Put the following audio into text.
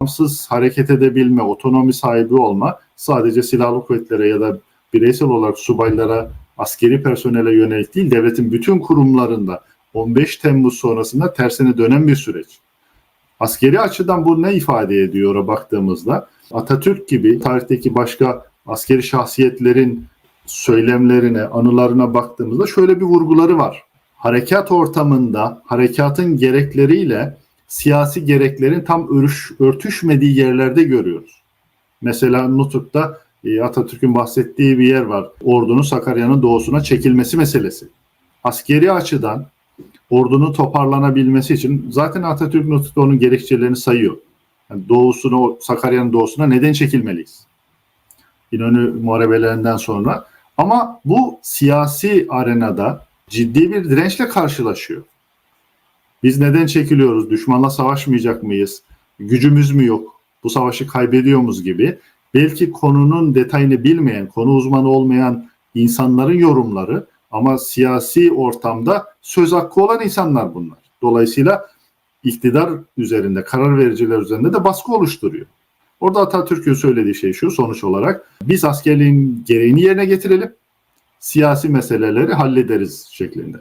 bağımsız hareket edebilme, otonomi sahibi olma sadece silahlı kuvvetlere ya da bireysel olarak subaylara, askeri personele yönelik değil, devletin bütün kurumlarında 15 Temmuz sonrasında tersine dönen bir süreç. Askeri açıdan bu ne ifade ediyor baktığımızda? Atatürk gibi tarihteki başka askeri şahsiyetlerin söylemlerine, anılarına baktığımızda şöyle bir vurguları var. Harekat ortamında harekatın gerekleriyle siyasi gereklerin tam örüş, örtüşmediği yerlerde görüyoruz. Mesela Nutuk'ta e, Atatürk'ün bahsettiği bir yer var. Ordunun Sakarya'nın doğusuna çekilmesi meselesi. Askeri açıdan ordunun toparlanabilmesi için zaten Atatürk Nutuk'ta onun gerekçelerini sayıyor. Yani doğusuna, Sakarya'nın doğusuna neden çekilmeliyiz? İnönü muharebelerinden sonra. Ama bu siyasi arenada ciddi bir dirençle karşılaşıyor. Biz neden çekiliyoruz? Düşmanla savaşmayacak mıyız? Gücümüz mü yok? Bu savaşı kaybediyor muyuz gibi. Belki konunun detayını bilmeyen, konu uzmanı olmayan insanların yorumları ama siyasi ortamda söz hakkı olan insanlar bunlar. Dolayısıyla iktidar üzerinde, karar vericiler üzerinde de baskı oluşturuyor. Orada Atatürk'ün söylediği şey şu sonuç olarak biz askerliğin gereğini yerine getirelim, siyasi meseleleri hallederiz şeklinde.